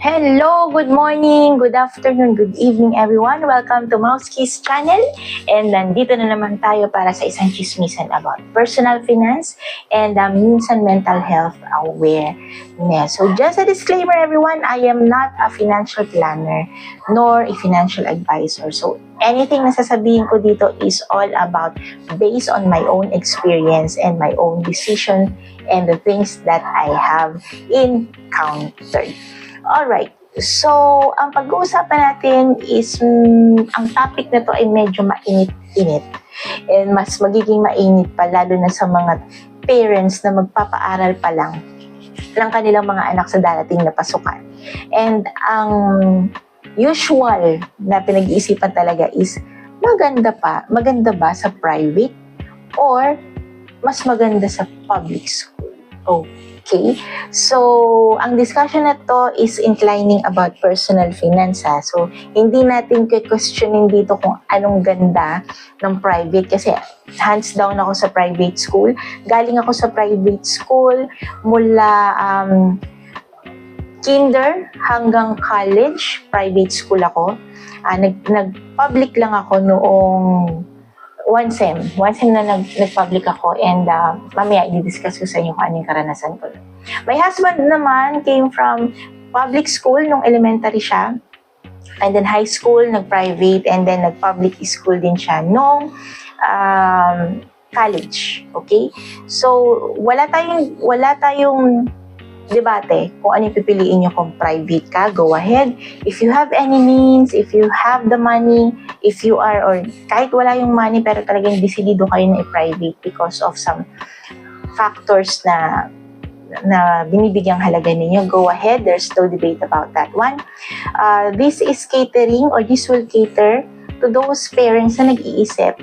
Hello, good morning, good afternoon, good evening everyone. Welcome to Mouse Keys channel. And nandito na naman tayo para sa isang chismisan about personal finance and um, minsan mental health awareness. So just a disclaimer everyone, I am not a financial planner nor a financial advisor. So anything na sasabihin ko dito is all about based on my own experience and my own decision and the things that I have encountered. Alright, so ang pag-uusapan natin is mm, ang topic na to ay medyo mainit-init and mas magiging mainit pa lalo na sa mga parents na magpapaaral pa lang ng kanilang mga anak sa darating na pasukan. And ang usual na pinag-iisipan talaga is maganda pa, maganda ba sa private or mas maganda sa public school? Okay? So, ang discussion na to is inclining about personal finance. ha. So, hindi natin questioning dito kung anong ganda ng private kasi hands down ako sa private school. Galing ako sa private school mula um, kinder hanggang college, private school ako. Ah, nag, nag-public lang ako noong one sem. One sem na nag, nag-public ako and uh, mamaya i-discuss ko sa inyo kung anong karanasan ko. My husband naman came from public school nung elementary siya. And then high school, nag-private, and then nag-public school din siya nung um, college. Okay? So, wala tayong, wala tayong debate kung ano yung pipiliin nyo kung private ka, go ahead. If you have any means, if you have the money, if you are, or kahit wala yung money, pero talagang decidido kayo na i-private because of some factors na na binibigyang halaga ninyo, go ahead. There's no debate about that one. Uh, this is catering or this will cater to those parents na nag-iisip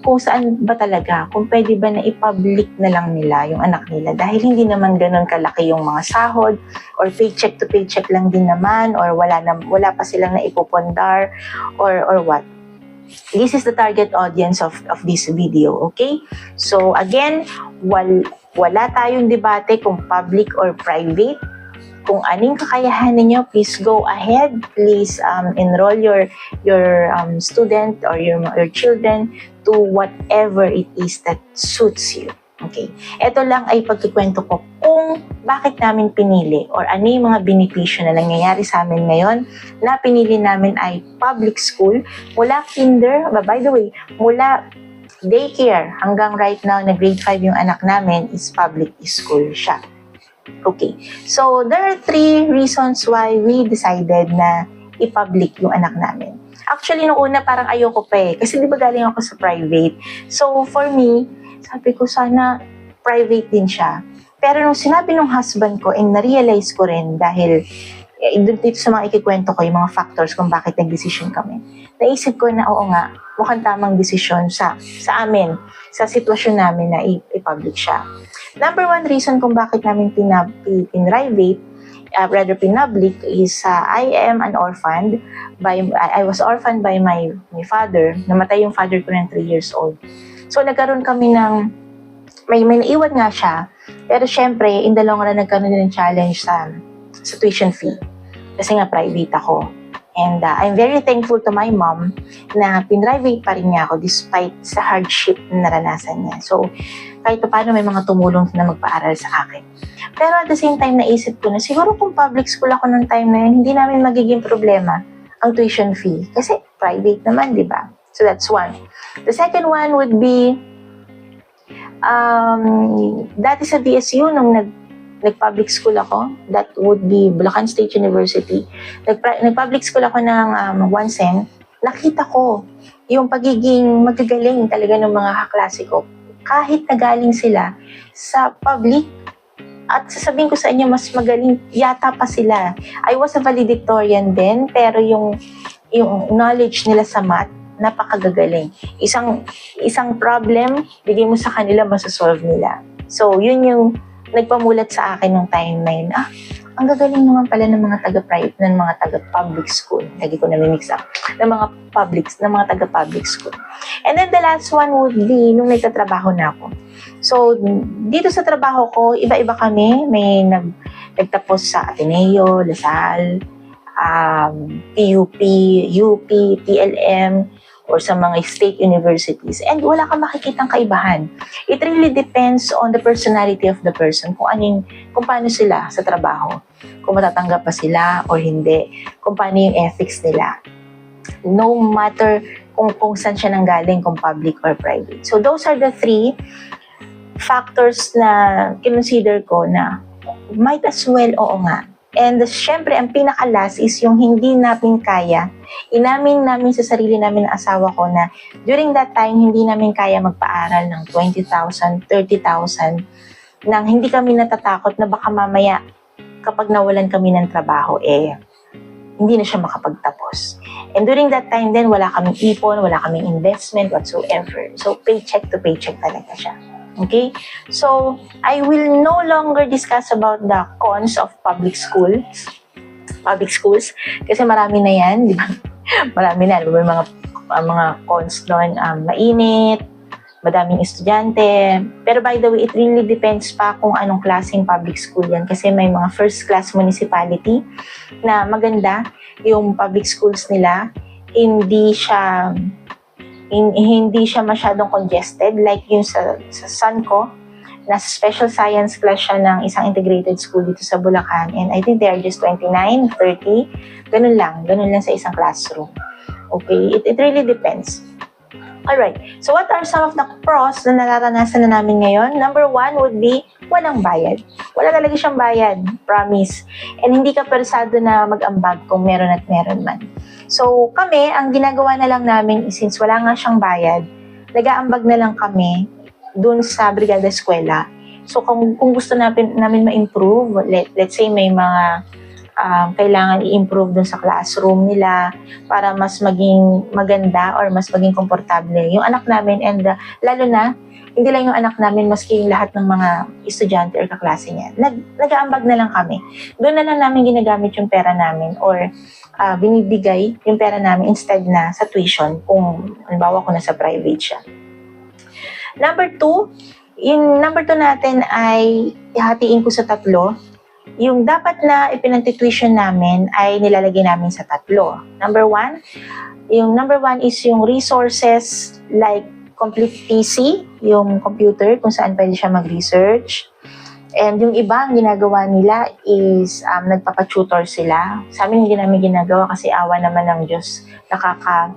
kung saan ba talaga, kung pwede ba na i-public na lang nila yung anak nila dahil hindi naman ganun kalaki yung mga sahod or paycheck to paycheck lang din naman or wala na wala pa silang na ipopondar or or what. This is the target audience of of this video, okay? So again, wal, wala tayong debate kung public or private. Kung anong kakayahan ninyo, please go ahead. Please um, enroll your your um, student or your your children to whatever it is that suits you. Okay. Ito lang ay pagkikwento ko kung bakit namin pinili or ano yung mga benepisyo na nangyayari sa amin ngayon na pinili namin ay public school mula kinder, by the way, mula daycare hanggang right now na grade 5 yung anak namin is public school siya. Okay. So, there are three reasons why we decided na i-public yung anak namin. Actually, nung una parang ayoko pa eh. Kasi di ba galing ako sa private. So, for me, sabi ko sana private din siya. Pero nung sinabi ng husband ko and na-realize ko rin dahil eh, dito sa mga ikikwento ko, yung mga factors kung bakit nag-decision kami. Naisip ko na oo nga, mukhang tamang desisyon sa, sa amin, sa sitwasyon namin na i-public siya. Number one reason kung bakit namin pinab- pinrivate, uh, rather pinpublic, is uh, I am an orphan. By, I I was orphaned by my, my father. Namatay yung father ko ng 3 years old. So nagkaroon kami ng, may, may naiwan nga siya, pero syempre, in the long run, nagkaroon din ng challenge sa, sa tuition fee. Kasi nga private ako. And uh, I'm very thankful to my mom na pinrivate pa rin niya ako despite sa hardship na naranasan niya. So, kahit pa paano may mga tumulong na magpaaral sa akin. Pero at the same time, naisip ko na siguro kung public school ako nung time na yun, hindi namin magiging problema ang tuition fee. Kasi private naman, di ba? So that's one. The second one would be, um, dati sa DSU, nung nag, nag-public school ako, that would be Bulacan State University. Nag, nag-public school ako ng um, one sem, nakita ko yung pagiging magagaling talaga ng mga kaklase ko. Kahit nagaling sila sa public, at sasabihin ko sa inyo, mas magaling yata pa sila. I was a valedictorian din, pero yung, yung knowledge nila sa math, napakagagaling. Isang, isang problem, bigay mo sa kanila, masasolve nila. So, yun yung nagpamulat sa akin nung time na yun, ah, ang gagaling naman pala ng mga taga-private, ng mga taga-public school. Lagi ko na-mix up. Ng mga public, ng mga taga-public school. And then the last one would be nung nagtatrabaho na ako. So, dito sa trabaho ko, iba-iba kami. May nag, nagtapos sa Ateneo, Lasal, um, PUP, UP, TLM, or sa mga state universities. And wala kang makikitang kaibahan. It really depends on the personality of the person, kung anong, kung paano sila sa trabaho. Kung matatanggap pa sila or hindi. Kung paano yung ethics nila. No matter kung, kung saan siya nanggaling, kung public or private. So those are the three factors na kinonsider ko na might as well, oo nga. And syempre, ang pinaka-last is yung hindi namin kaya. Inamin namin sa sarili namin ng asawa ko na during that time, hindi namin kaya magpaaral ng 20,000, 30,000 nang hindi kami natatakot na baka mamaya kapag nawalan kami ng trabaho, eh, hindi na siya makapagtapos. And during that time then, wala kaming ipon, wala kaming investment whatsoever. So, paycheck to paycheck talaga siya. Okay? So, I will no longer discuss about the cons of public schools. Public schools. Kasi marami na yan, di ba? marami na. May mga, ang mga cons doon. Um, mainit, madaming estudyante. Pero by the way, it really depends pa kung anong klaseng public school yan. Kasi may mga first class municipality na maganda yung public schools nila. Hindi siya hin- hindi siya masyadong congested like yung sa, sa son ko na special science class siya ng isang integrated school dito sa Bulacan and I think they are just 29, 30 ganun lang, ganun lang sa isang classroom okay, it, it really depends Alright, so what are some of the pros na nararanasan na namin ngayon? Number one would be, walang bayad. Wala talaga siyang bayad, promise. And hindi ka persado na mag-ambag kung meron at meron man. So kami, ang ginagawa na lang namin, since wala nga siyang bayad, nag-aambag na lang kami dun sa Brigada Eskwela. So kung, kung gusto namin, namin ma-improve, let, let's say may mga um, kailangan i-improve dun sa classroom nila para mas maging maganda or mas maging komportable yung anak namin and uh, lalo na hindi lang yung anak namin, maski yung lahat ng mga estudyante or kaklase niya. Nag, nag-aambag na lang kami. Doon na lang namin ginagamit yung pera namin or uh, binibigay yung pera namin instead na sa tuition kung halimbawa ko na sa private siya. Number two, yung number two natin ay ihatiin ko sa tatlo. Yung dapat na ipinantituition namin ay nilalagay namin sa tatlo. Number one, yung number one is yung resources like complete PC, yung computer kung saan pwede siya mag-research. And yung iba, ang ginagawa nila is um, nagpapatutor sila. Sa amin, hindi namin ginagawa kasi awa naman ng Diyos. Nakaka,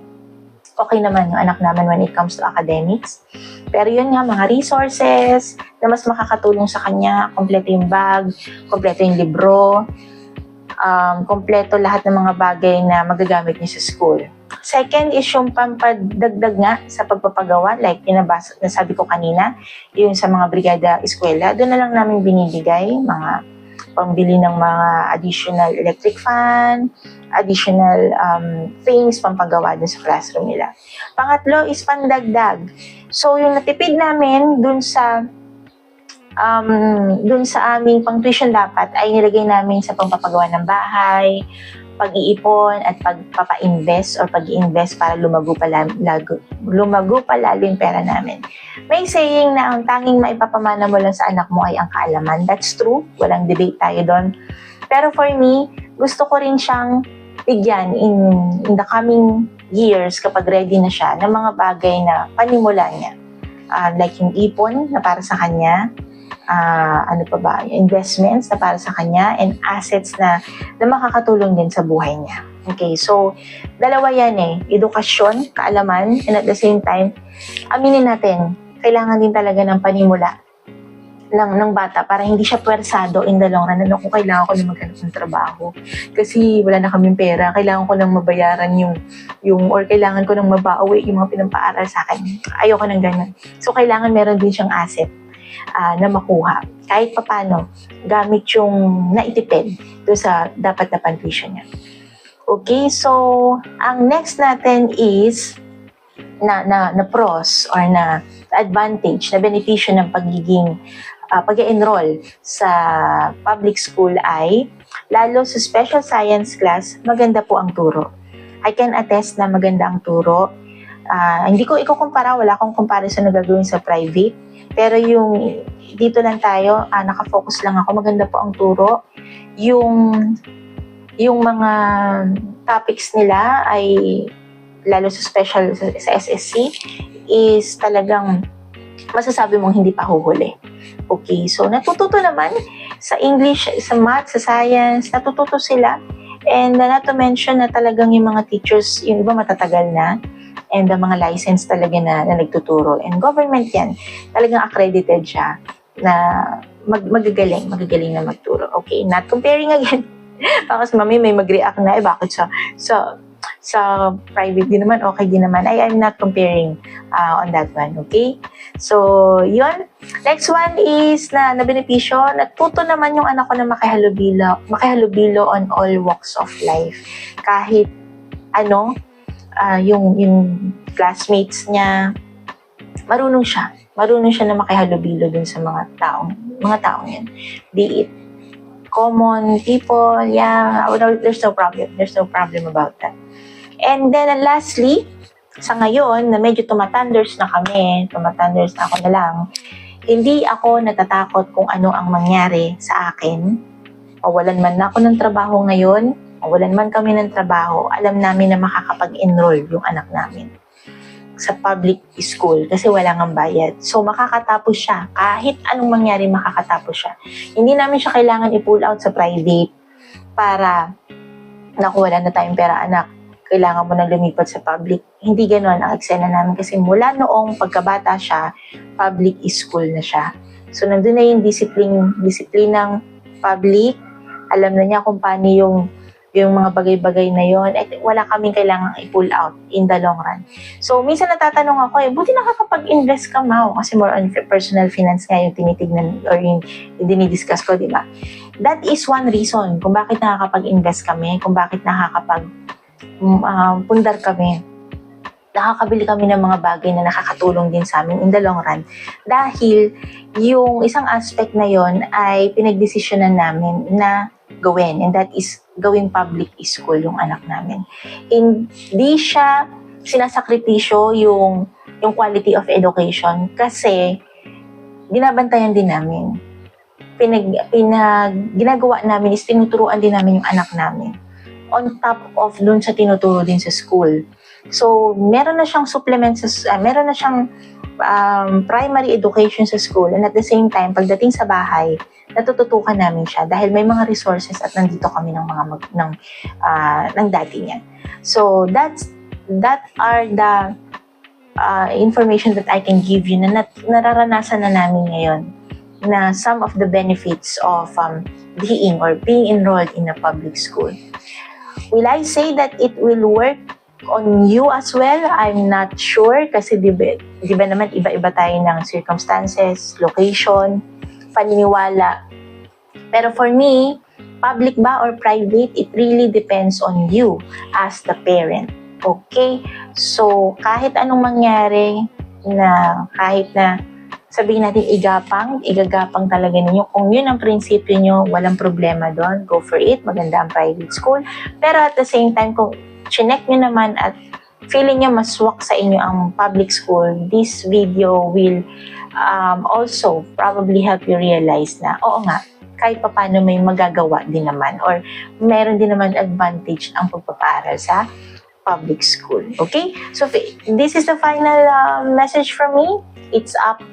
okay naman yung anak namin when it comes to academics. Pero yun nga, mga resources na mas makakatulong sa kanya, kompleto yung bag, kompleto yung libro, um, kompleto lahat ng mga bagay na magagamit niya sa school. Second is yung pampadagdag nga sa pagpapagawa, like yung nabasa, nasabi ko kanina, yung sa mga brigada eskwela, doon na lang namin binibigay mga pambili ng mga additional electric fan, additional um, things pampagawa dun sa classroom nila. Pangatlo is pandagdag. So, yung natipid namin dun sa um, dun sa aming pang tuition dapat ay nilagay namin sa pangpapagawa ng bahay, pag-iipon at pagpapa-invest or pag-invest para lumago pa, lago, lumago pa lalo yung pera namin. May saying na ang tanging maipapamana mo lang sa anak mo ay ang kaalaman. That's true. Walang debate tayo doon. Pero for me, gusto ko rin siyang bigyan in, in the coming years kapag ready na siya ng mga bagay na panimula niya. Ah, like yung ipon na para sa kanya, ah, ano pa ba, investments na para sa kanya, and assets na, na makakatulong din sa buhay niya. Okay, so, dalawa yan eh. Edukasyon, kaalaman, and at the same time, aminin natin, kailangan din talaga ng panimula ng, ng bata para hindi siya pwersado in the long run. Ano kung kailangan ko na maghanap ng trabaho. Kasi wala na kaming pera. Kailangan ko nang mabayaran yung, yung or kailangan ko nang mabauwi yung mga pinampaaral sa akin. Ayoko ng ganun. So, kailangan meron din siyang asset ah, na makuha. Kahit papano, gamit yung naitipid do sa dapat na tuition niya. Okay, so ang next natin is na, na, na pros or na advantage, na benepisyo ng pagiging pag enroll sa public school ay, lalo sa special science class, maganda po ang turo. I can attest na maganda ang turo. Ah, hindi ko ikukumpara, wala akong comparison na gagawin sa private. Pero yung dito lang tayo, ah, nakafocus lang ako, maganda po ang turo. Yung yung mga topics nila ay lalo sa special sa, sa SSC is talagang masasabi mong hindi pa huhuli. Okay, so natututo naman sa English, sa math, sa science, natututo sila. And uh, not to mention na talagang yung mga teachers, yung iba matatagal na, and the mga license talaga na, na nagtuturo. And government yan, talagang accredited siya na mag, magagaling, magagaling na magturo. Okay, not comparing again. Baka sa mami may mag-react na, eh bakit sa, sa sa private din naman, okay din naman. I am not comparing uh, on that one, okay? So, yun. Next one is na nabenepisyo, natuto naman yung anak ko na makihalubilo, makihalubilo on all walks of life. Kahit ano, uh, yung, yung classmates niya, marunong siya. Marunong siya na makihalubilo dun sa mga taong, mga taong yan. Be it common people, yeah, there's no problem. There's no problem about that. And then lastly, sa ngayon na medyo tumatanders na kami, tumatanders na ako na lang, hindi ako natatakot kung ano ang mangyari sa akin. Mawalan man na ako ng trabaho ngayon, mawalan man kami ng trabaho, alam namin na makakapag-enroll yung anak namin sa public school kasi wala ngang bayad. So, makakatapos siya. Kahit anong mangyari, makakatapos siya. Hindi namin siya kailangan i-pull out sa private para naku, wala na tayong pera anak kailangan mo na lumipat sa public. Hindi ganoon ang eksena namin kasi mula noong pagkabata siya, public school na siya. So, nandun na yung discipline, disiplinang public. Alam na niya kung paano yung yung mga bagay-bagay na yon at wala kaming kailangang i-pull out in the long run. So, minsan natatanong ako eh, buti nakakapag-invest ka, Mau, kasi more on personal finance nga yung tinitignan or yung, dinidiscuss ko, di ba? That is one reason kung bakit nakakapag-invest kami, kung bakit nakakapag um, pundar kami, nakakabili kami ng mga bagay na nakakatulong din sa amin in the long run. Dahil yung isang aspect na yon ay pinagdesisyonan namin na gawin and that is gawing public school yung anak namin. Hindi siya sinasakripisyo yung yung quality of education kasi binabantayan din namin. Pinag, pinag, ginagawa namin is tinuturuan din namin yung anak namin on top of dun sa tinuturo din sa school. So, meron na siyang supplement sa, uh, meron na siyang um, primary education sa school and at the same time, pagdating sa bahay, natututukan namin siya dahil may mga resources at nandito kami ng mga mag, ng uh, ng daddy niya. So, that's that are the uh, information that I can give you na nat- nararanasan na namin ngayon na some of the benefits of um, being or being enrolled in a public school. Will I say that it will work on you as well? I'm not sure kasi di ba, di ba naman iba-iba tayo ng circumstances, location, paniniwala. Pero for me, public ba or private, it really depends on you as the parent. Okay? So, kahit anong mangyari na kahit na sabihin natin igapang, igagapang talaga ninyo. Kung yun ang prinsipyo nyo, walang problema doon. Go for it. Maganda ang private school. Pero at the same time, kung chinek nyo naman at feeling nyo maswak sa inyo ang public school, this video will um, also probably help you realize na, oo nga, kahit pa paano may magagawa din naman or meron din naman advantage ang pagpapaaral sa public school. Okay? So, this is the final uh, message from me. It's up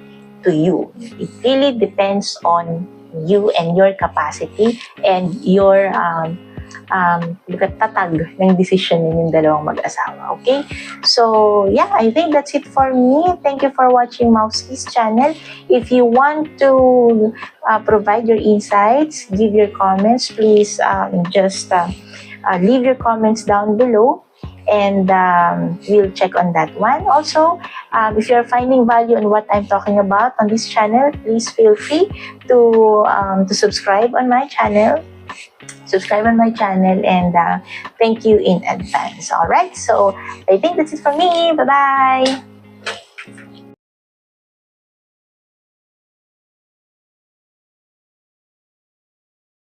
to you. It really depends on you and your capacity and your um, um, tatag ng decision ninyong dalawang mag-asawa. Okay? So, yeah, I think that's it for me. Thank you for watching Mousey's channel. If you want to uh, provide your insights, give your comments, please um, just uh, uh, leave your comments down below and um, we'll check on that one. Also, um, if you're finding value in what I'm talking about on this channel, please feel free to um, to subscribe on my channel. Subscribe on my channel and uh, thank you in advance. All right, so I think that's it for me. Bye bye.